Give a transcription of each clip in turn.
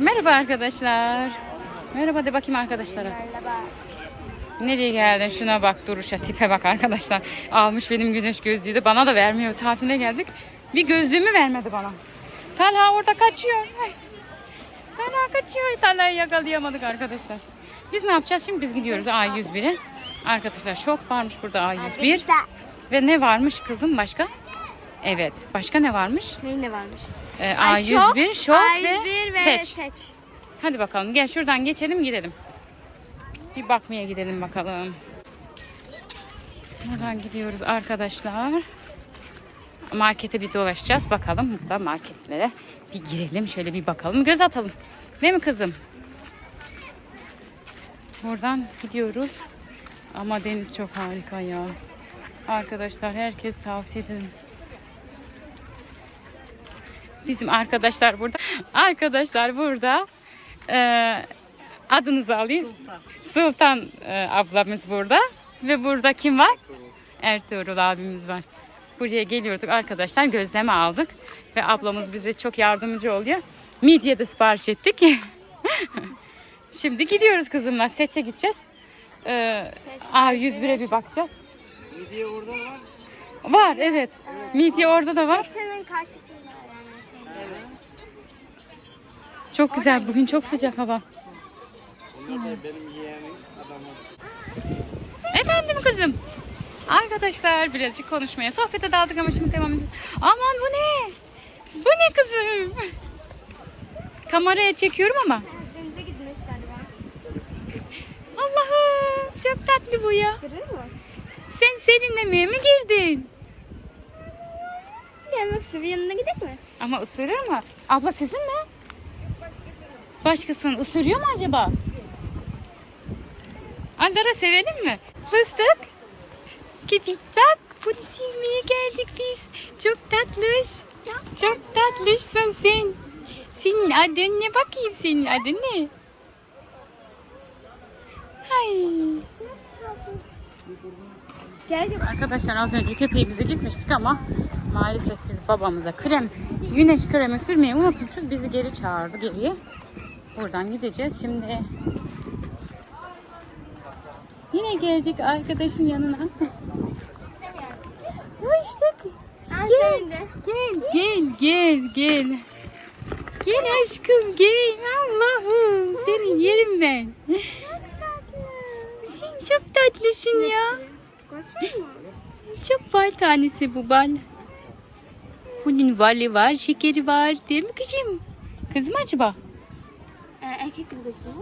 Merhaba arkadaşlar. Merhaba de bakayım arkadaşlara. Nereye geldin? Şuna bak duruşa tipe bak arkadaşlar. Almış benim güneş gözlüğü de bana da vermiyor. Tatile geldik. Bir gözlüğümü vermedi bana. Talha orada kaçıyor. Ay. Talha kaçıyor. Talha'yı yakalayamadık arkadaşlar. Biz ne yapacağız? Şimdi biz gidiyoruz A101'e. Arkadaşlar şok varmış burada A101. Ve ne varmış kızım başka? Evet. Başka ne varmış? Neyin varmış? Ee, A101, şok, A101 ve, ve seç. seç. Hadi bakalım gel şuradan geçelim gidelim. Bir bakmaya gidelim bakalım. Buradan gidiyoruz arkadaşlar. Markete bir dolaşacağız. Bakalım burada marketlere bir girelim. Şöyle bir bakalım. Göz atalım. Değil mi kızım? Buradan gidiyoruz. Ama deniz çok harika ya. Arkadaşlar herkes tavsiye ederim. Bizim arkadaşlar burada. Arkadaşlar burada. Ee, adınızı alayım. Sultan, e, ablamız burada. Ve burada kim var? Ertuğrul abimiz var. Buraya geliyorduk arkadaşlar. Gözleme aldık. Ve ablamız bize çok yardımcı oluyor. Midye de sipariş ettik. Şimdi gidiyoruz kızımla. Seçe gideceğiz. Ee, A101'e bir bakacağız. Midye orada var. Var evet. Midye orada da var. Senin karşısında yani. Evet. Çok güzel. Bugün çok sıcak hava. Efendim kızım. Arkadaşlar birazcık konuşmaya, sohbete daldık ama şimdi devam ediyoruz. Aman bu ne? Bu ne kızım? Kameraya çekiyorum ama. Denize gitmiş galiba. Allah'ım çok tatlı bu ya. Mı? Sen serinlemeye mi girdin? İstiyor. Bir yanına gidelim mi? Ama ısırır mı? Abla sizin mi? Başkasının. ısırıyor mu acaba? Allara sevelim mi? Fıstık. Kipikçak. Bunu silmeye geldik biz. Çok tatlış. Çok tatlışsın sen. Senin adın ne bakayım senin adın ne? Ay. Gel Arkadaşlar az önce köpeğimize gitmiştik ama maalesef biz babamıza krem, güneş kremi sürmeyi unutmuşuz. Bizi geri çağırdı geriye. Buradan gideceğiz şimdi. Yine geldik arkadaşın yanına. Uçtuk. Gel. Gel, gel, gel, gel. Gel aşkım, gel. Allah'ım, seni yerim ben. Sen çok tatlısın ya. Çok bal tanesi bu bal. Bunun vali var, şekeri var. Değil mi kızım? Kız mı acaba? Ee, erkek mi gözüküyor?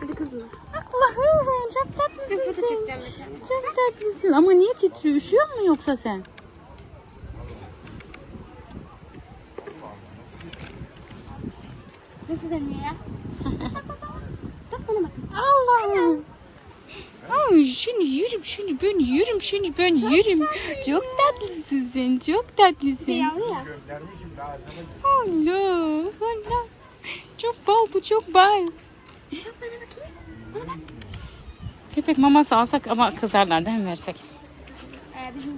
Hadi kız mı? Allah'ım çok Bir tatlısın foto sen. çekeceğim bir tane. Çok tatlısın. Ama niye titriyor? Üşüyor mu yoksa sen? Nasıl dönüyor ya? Bak bana bak. Allah'ım. Ay şunu yerim, ben yerim, şunu ben yerim. Çok tatlısın sen, çok Bir tatlısın. yavru ya. Allah, Allah. Çok bal bu, çok bal. Bak bana bakayım. Köpek maması alsak ama kızarlar değil mi versek? Ee, bizim.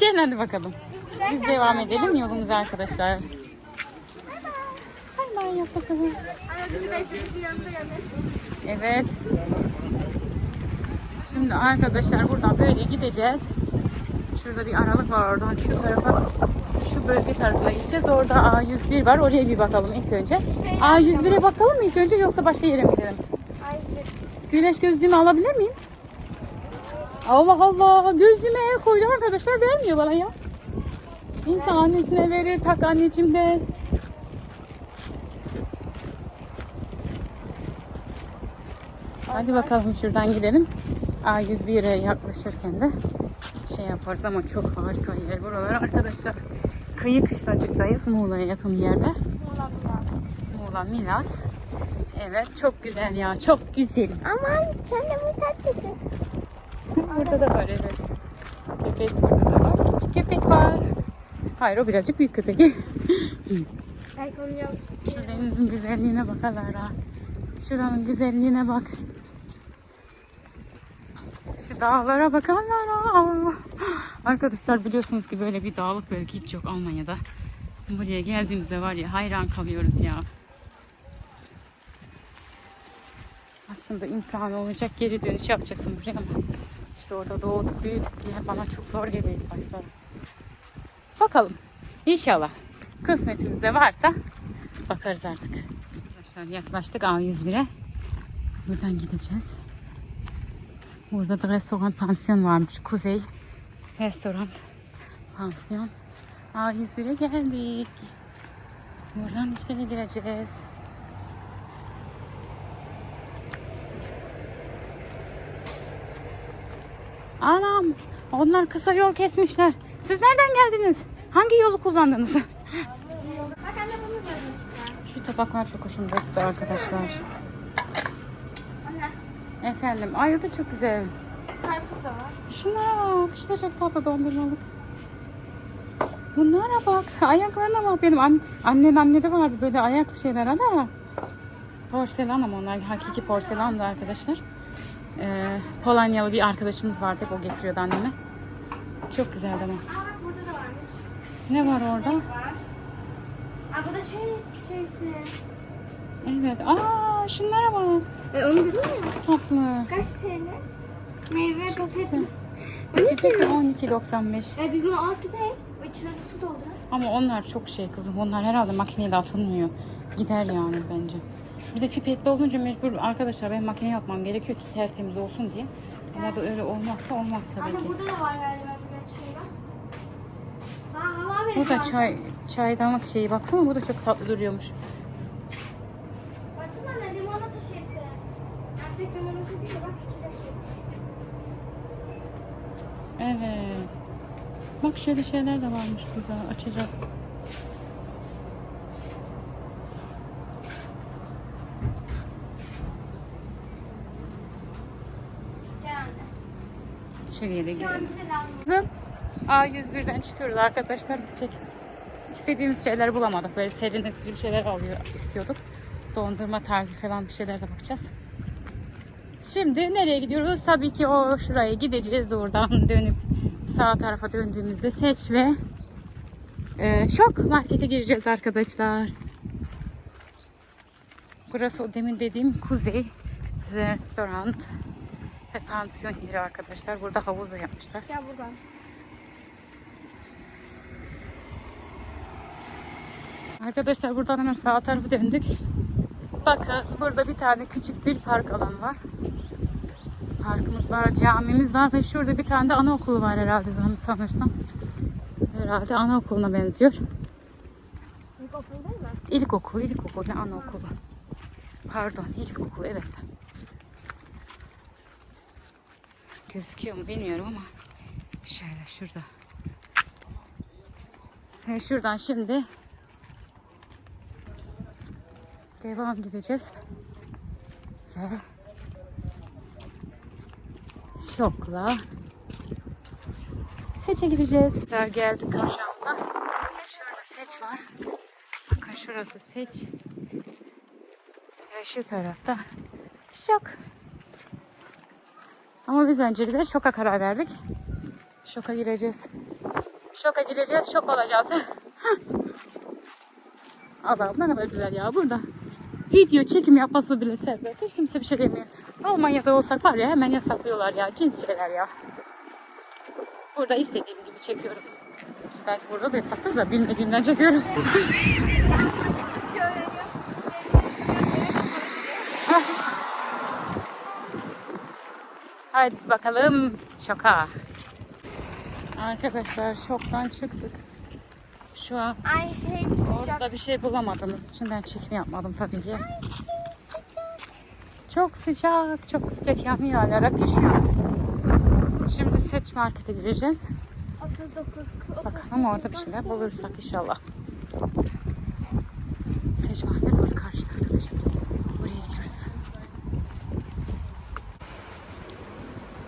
Gel hadi bakalım. Biz devam edelim yolumuza arkadaşlar. Bay bay yap bakalım. Evet. Şimdi arkadaşlar buradan böyle gideceğiz. Şurada bir aralık var oradan şu tarafa şu bölge tarafına gideceğiz. Orada A101 var. Oraya bir bakalım ilk önce. A101'e bakalım mı ilk önce yoksa başka yere mi gidelim? Güneş gözlüğümü alabilir miyim? Allah Allah. Gözlüğüme el koydu arkadaşlar. Vermiyor bana ya. İnsan annesine verir. Tak anneciğim de. Hadi bakalım şuradan gidelim. A101'e yaklaşırken de şey yaparız ama çok harika yer buralar arkadaşlar. Kıyı kışlacıktayız Muğla'ya yakın bir yerde. Muğla Milas. Evet çok güzel ya çok güzel. Aman sen de bu tatlısın. Burada da var evet. Köpek burada da var. Küçük köpek var. Hayır o birazcık büyük köpek. Belki onu yok. Şu denizin güzelliğine bak Alara. Şuranın güzelliğine bak. Şu dağlara bakanlara. Arkadaşlar biliyorsunuz ki böyle bir dağlık bölge hiç yok Almanya'da. Buraya geldiğimizde var ya hayran kalıyoruz ya. Aslında imkanı olacak geri dönüş yapacaksın buraya ama işte orada doğduk büyüdük diye bana çok zor geliyor başta. Bakalım. İnşallah kısmetimizde varsa bakarız artık. Arkadaşlar yaklaştık A101'e. Buradan gideceğiz. Burada da restoran pansiyon varmış. Kuzey restoran pansiyon. A101'e geldik. Buradan içeri gireceğiz. Anam onlar kısa yol kesmişler. Siz nereden geldiniz? Hangi yolu kullandınız? Bak anne bunu vermişler. Şu tabaklar çok hoşuma gitti arkadaşlar. Efendim ay o da çok güzel. karpuz da var. Şunlara bak. İşte çok tatlı dondurmalık. Bunlara bak. Ayaklarına bak. Benim an annen annede vardı böyle ayaklı şeyler ama porselen ama onlar hakiki porselen de arkadaşlar. Ee, Polonyalı bir arkadaşımız vardı. Hep o getiriyordu anneme. Çok güzeldi ama. Aa bak burada da varmış. Ne var orada? Var. Aa bu da şey şeysi. Evet. Aa şunlara bak. E onu dedin mi? Tatlı. Kaç TL? Meyve. İçecek 12 mi? 12.95. E biz bunu alıp gidelim. İçine de su doldur. Ama onlar çok şey kızım. Onlar herhalde makineye de atılmıyor. Gider yani bence. Bir de pipetli olunca mecbur arkadaşlar ben makineye atmam gerekiyor ki tertemiz olsun diye. Ama da öyle olmazsa olmaz tabii Anne ki. burada da var galiba birkaç şey var. Ha hava Bu da çay çaydanlık şeyi baksana bu da çok tatlı duruyormuş. Baksana anne limonata şeysi. Yani tek limonata değil de bak içecek şeysi. Evet. Bak şöyle şeyler de varmış burada açacak. İçeriye de girelim. an bize lazım. A101'den çıkıyoruz arkadaşlar. Pek istediğimiz şeyler bulamadık. Böyle serinletici bir şeyler alıyor istiyorduk. Dondurma tarzı falan bir şeyler de bakacağız. Şimdi nereye gidiyoruz? Tabii ki o şuraya gideceğiz. Oradan dönüp sağ tarafa döndüğümüzde seç ve e, şok markete gireceğiz arkadaşlar. Burası o demin dediğim Kuzey Restoran ve pansiyon yeri arkadaşlar. Burada havuz da yapmışlar. Gel buradan. Arkadaşlar buradan hemen sağ tarafı döndük. Bakın burada bir tane küçük bir park alanı var. Parkımız var, camimiz var ve şurada bir tane de anaokulu var herhalde sanırsam. Herhalde anaokuluna benziyor. İlkokul değil mi? İlkokul, ilkokul ne anaokulu. Pardon, ilkokul evet. Gözüküyor mu bilmiyorum ama şöyle şurada. Ve şuradan şimdi devam gideceğiz. Ve şokla seçe gideceğiz. Geldik kavşağımıza. Şurada seç var. Bakın şurası seç. Ve şu tarafta şok. Ama biz öncelikle şoka karar verdik. Şoka gireceğiz. Şoka gireceğiz, şok olacağız. Allah'ım ne kadar güzel ya burada. Video çekim yapması bile serbest. Hiç kimse bir şey demiyor. Almanya'da olsak var ya hemen yasaklıyorlar ya. Cins şeyler ya. Burada istediğim gibi çekiyorum. Belki burada da yasaktır da bilmediğimden çekiyorum. Hadi bakalım şoka. Arkadaşlar şoktan çıktık. Şu an orada bir şey bulamadığımız için ben çekim yapmadım tabii ki. Çok sıcak, çok sıcak yanıyor hala düşüyor. Şimdi seç markete gireceğiz. 39, 38. Bakalım orada bir şeyler bulursak inşallah. Seç market orada karşıda arkadaşlar. Buraya gidiyoruz.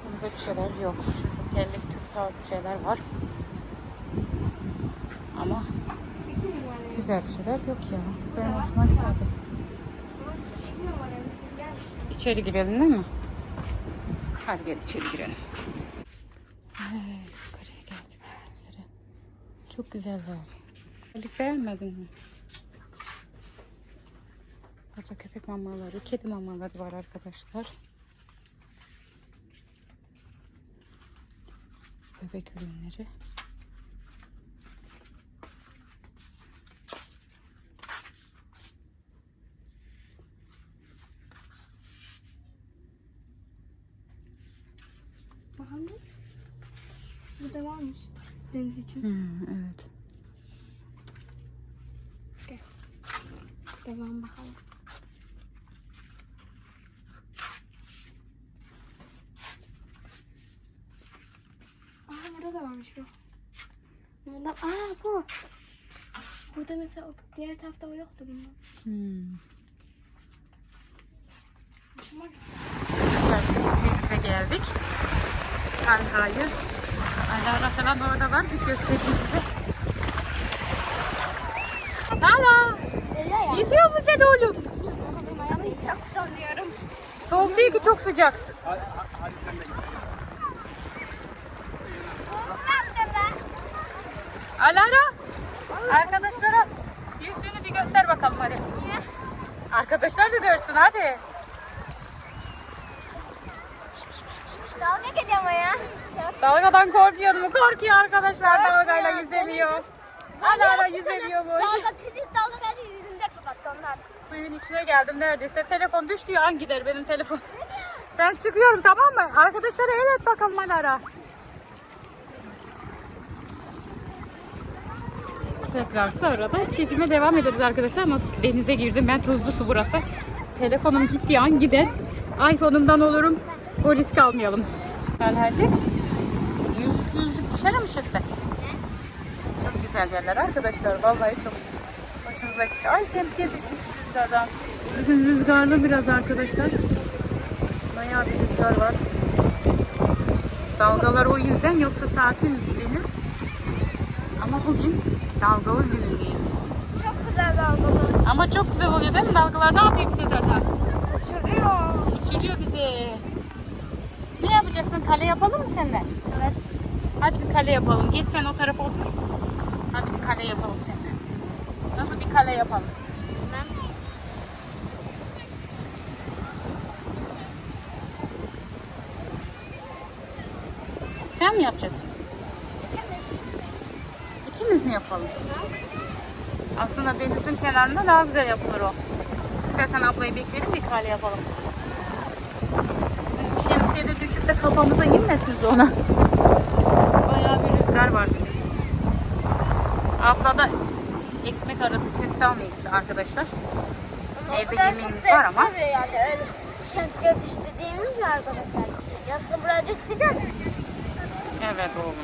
Burada bir şeyler yok. Şurada terlik tüf tarzı şeyler var. Ama güzel bir şeyler yok ya. Benim hoşuma gitmedi. İçeri girelim değil mi? Hadi gel içeri girelim. Yukarıya geldik. Yukarı. Çok güzeller. Elif beğenmedin mi? Burada köpek mamaları, kedi mamaları var arkadaşlar. Bebek ürünleri. Bakalım. Burada varmış. Deniz için. Hmm, evet. Devam bakalım. Aa burada da varmış bu. Bundan, aa bu. Burada mesela diğer tarafta o yoktu bundan. Hmm. Arkadaşlar geldik. Antalya'yı. Alara falan orada var. Bir göstereyim size. Hala. Geliyor ya. Yüzüyor mu sen oğlum? Ayağımı hiç yaptamıyorum. Soğuk değil ki çok sıcak. Alara. Arkadaşlara yüzüğünü bir göster bakalım hadi. Arkadaşlar da görsün hadi. Dalga ama ya. Çok. Dalgadan korkuyor mu? Korkuyor arkadaşlar. Dalgayla yüzemiyor. Alara yüzemiyormuş. Dalga küçük dalga Suyun içine geldim neredeyse. Telefon düştüğü an gider benim telefon. Ben çıkıyorum tamam mı? Arkadaşlara el et bakalım Alara. Tekrar sonra da çekime devam ederiz arkadaşlar ama denize girdim ben tuzlu su burası. Telefonum gittiği an gider. iPhone'umdan olurum. O risk almayalım. Talhacık yüzlük yüzlük dışarı mı çıktı? Çok güzel yerler arkadaşlar. Vallahi çok hoşumuza gitti. Ay şemsiye düşmüş rüzgardan. Bugün rüzgarlı biraz arkadaşlar. Bayağı bir rüzgar var. Dalgalar o yüzden yoksa sakin deniz. Ama bugün dalgalı günündeyiz. Çok güzel dalgalı. Ama çok güzel oluyor değil mi? Dalgalar ne yapıyor bize zaten? Uçuruyor. Uçuruyor bizi. Ne yapacaksın? Kale yapalım mı seninle? Evet. Hadi bir kale yapalım. Geç sen o tarafa otur. Hadi bir kale yapalım seninle. Nasıl bir kale yapalım? Sen mi yapacaksın? İkimiz mi yapalım? Aslında denizin kenarında daha güzel yapılır o. İstersen ablayı bekleyelim bir kale yapalım. Şemsiye de düşüp de kafamıza inmesin ona. Bayağı bir rüzgar var. Abla da ekmek arası köfte almaya gitti arkadaşlar. Evde yemeğimiz var ama. Yani öyle şemsiye düştü değilmiş ya arkadaşlar. Yaslı birazcık sıcak. Evet oğlum.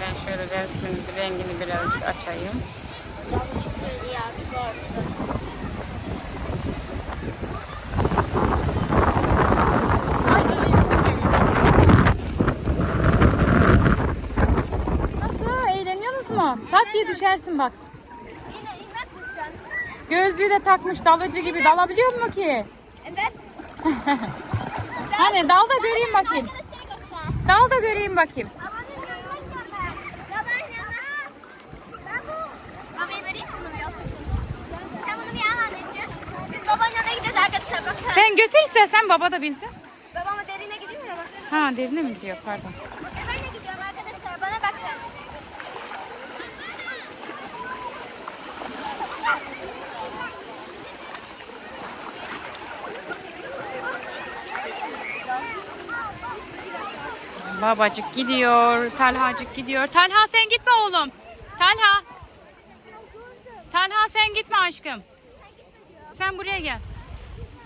Ben şöyle resmin rengini birazcık açayım. Çıkarttı. Nasıl? Eğleniyorsunuz mu? Pat diye düşersin bak. Yine inmek misin? Gözlüğü de takmış dalıcı gibi. Dalabiliyor mu ki? Evet. Hani dal da göreyim bakayım. Dal da göreyim bakayım. Sen götür istersen baba da binsin. Babama derine gidemiyor mu? Ha derine mi gidiyor pardon. Ben de gidiyorum arkadaşlar bana bakın. Babacık gidiyor. Talhacık gidiyor. Talha sen gitme oğlum. Talha. Talha sen gitme aşkım. Sen buraya gel.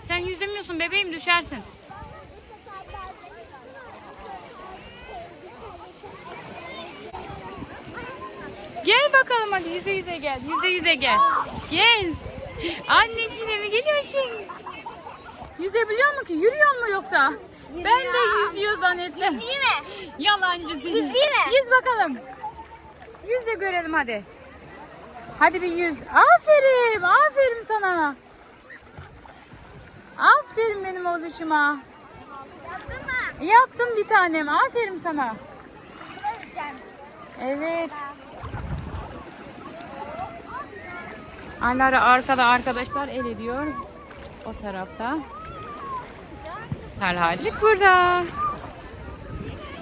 Sen yüzemiyorsun bebeğim düşersin. Gel bakalım hadi yüze yüze gel. Yüze yüze gel. Gel. Anneciğine mi geliyorsun? Yüzebiliyor mu ki? Yürüyor mu yoksa? Ben de yüzüyor zannettim. İyi mi? Yalancı seni. Yüzeyim mi? Yüz bakalım. Yüz de görelim hadi. Hadi bir yüz. Aferin. Aferin sana. Aferin benim oluşuma. Yaptım bir tanem. Aferin sana. Evet. Alara arkada arkadaşlar el ediyor. O tarafta. Talhacık burada.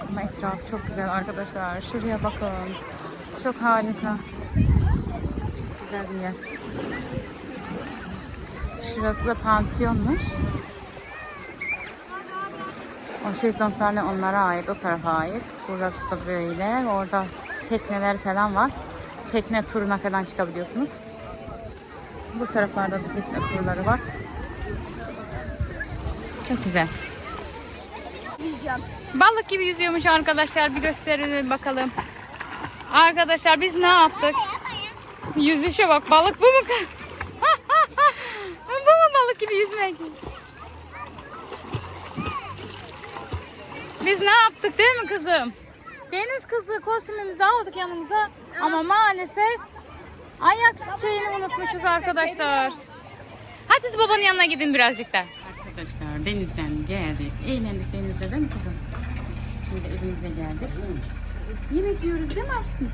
Ama etraf çok güzel arkadaşlar. Şuraya bakın. Çok harika. Çok güzel bir yer. Şurası da pansiyonmuş. O şezlonglarla onlara ait, o tarafa ait. Burası da böyle. Orada tekneler falan var. Tekne turuna falan çıkabiliyorsunuz. Bu taraflarda da tekne turları var. Çok güzel. Balık gibi yüzüyormuş arkadaşlar. Bir gösterelim bakalım. Arkadaşlar biz ne yaptık? Yüzüşe bak balık bu mu? bu mu balık gibi yüzmek? Biz ne yaptık değil mi kızım? Deniz kızı kostümümüzü aldık yanımıza ama maalesef ayak şeyini unutmuşuz arkadaşlar. Hadi siz babanın yanına gidin birazcık da. Arkadaşlar denizden geldik. Eğlendik geldik. Yemek yiyoruz değil mi aşkım?